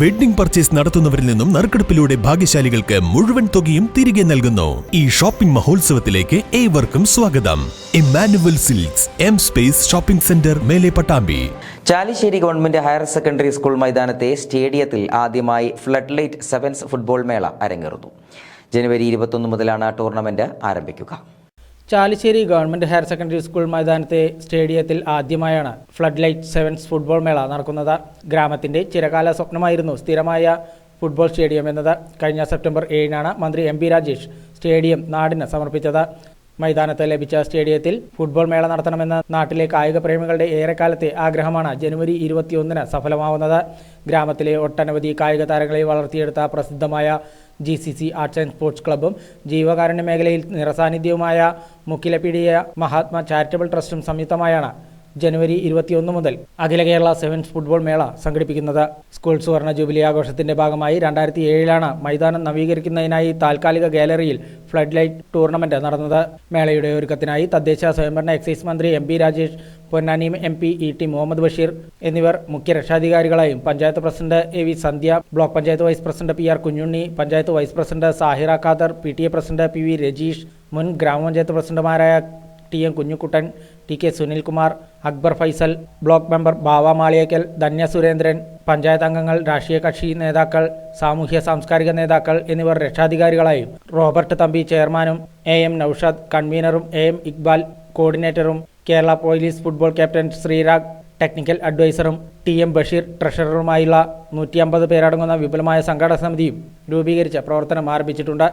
Wedding purchase നടത്തുന്നവരിൽ നിന്നും നറുക്കെടുപ്പിലൂടെ ഭാഗ്യശാലികൾക്ക് മുഴുവൻ തുകയും തിരികെ നൽകുന്നു. ഈ ഷോപ്പിംഗ് മഹോത്സവത്തിലേക്ക് ഏവർക്കും സ്വാഗതം. Emmanuel silks M space shopping centre Mele Pattambi. Chalissery government higher secondary school മൈതാനത്തെ സ്റ്റേഡിയത്തിൽ ആദ്യമായി ഫ്ലഡ് ലൈറ്റ് സെവൻസ് ഫുട്ബോൾ മേള അരങ്ങേറുന്നു. ജനുവരി ഇരുപത്തൊന്ന് മുതലാണ് ടൂർണമെന്റ് ആരംഭിക്കുക. Chalissery government higher secondary school മൈതാനത്തെ സ്റ്റേഡിയത്തിൽ ആദ്യമായാണ് ഫ്ലഡ് ലൈറ്റ് സെവൻസ് ഫുട്ബോൾ മേള നടക്കുന്നത്. ഗ്രാമത്തിന്റെ ചിരകാല സ്വപ്നമായിരുന്നു സ്ഥിരമായ ഫുട്ബോൾ സ്റ്റേഡിയം എന്നത്. കഴിഞ്ഞ സെപ്റ്റംബർ ഏഴിനാണ് മന്ത്രി എം രാജേഷ് സ്റ്റേഡിയം നാടിന് സമർപ്പിച്ചത്. മൈതാനത്ത് ലഭിച്ച സ്റ്റേഡിയത്തിൽ ഫുട്ബോൾ മേള നടത്തണമെന്ന നാട്ടിലെ കായിക പ്രേമികളുടെ ഏറെക്കാലത്തെ ആഗ്രഹമാണ് ജനുവരി ഇരുപത്തിയൊന്നിന് സഫലമാവുന്നത്. ഗ്രാമത്തിലെ ഒട്ടനവധി കായിക താരങ്ങളെ വളർത്തിയെടുത്ത പ്രസിദ്ധമായ G C C arts and sports ക്ലബ്ബും ജീവകാരുണ്യ മേഖലയിൽ നിറസാന്നിധ്യവുമായ മുക്കിലപ്പിടിയ മഹാത്മാ ചാരിറ്റബിൾ ട്രസ്റ്റും സംയുക്തമായാണ് ജനുവരി ഇരുപത്തിയൊന്ന് മുതൽ അഖില കേരള സെവൻസ് ഫുട്ബോൾ മേള സംഘടിപ്പിക്കുന്നത്. സ്കൂൾ സുവർണ ജൂബിലി ആഘോഷത്തിന്റെ ഭാഗമായി രണ്ടായിരത്തി ഏഴിലാണ് മൈതാനം നവീകരിക്കുന്നതിനായി താൽക്കാലിക ഗാലറിയിൽ ഫ്ലഡ് ലൈറ്റ് ടൂർണമെന്റ് നടന്നത്. മേളയുടെ ഒരുക്കത്തിനായി തദ്ദേശ സ്വയംഭരണ എക്സൈസ് മന്ത്രി M P Rajesh Ponnani M P E T Muhammad Basheer എന്നിവർ മുഖ്യ രക്ഷാധികാരികളായും panchayat president A V Sandhya block panchayat vice president P R Kunhunni panchayat vice president Sahira Khader P T A president P V Rajeesh മുൻ ഗ്രാമപഞ്ചായത്ത് പ്രസിഡന്റുമാരായ T M Kunjukuttan T K Sunilkumar Akbar Faisal block member Bava Maliyekkal Dhanya Surendran panchayat അംഗങ്ങൾ രാഷ്ട്രീയ കക്ഷി നേതാക്കൾ സാമൂഹ്യ സാംസ്കാരിക നേതാക്കൾ എന്നിവർ രക്ഷാധികാരികളായും. റോബർട്ട് തമ്പി ചെയർമാനും എ എം നൌഷാദ് കൺവീനറും A M Iqbal കോർഡിനേറ്ററും Kerala police football captain Sreerag technical അഡ്വൈസറും T M Basheer ട്രഷററുമായുള്ള നൂറ്റി അമ്പത് പേരടങ്ങുന്ന വിപുലമായ സംഘാടക സമിതിയും രൂപീകരിച്ച പ്രവർത്തനം ആരംഭിച്ചിട്ടുണ്ട്.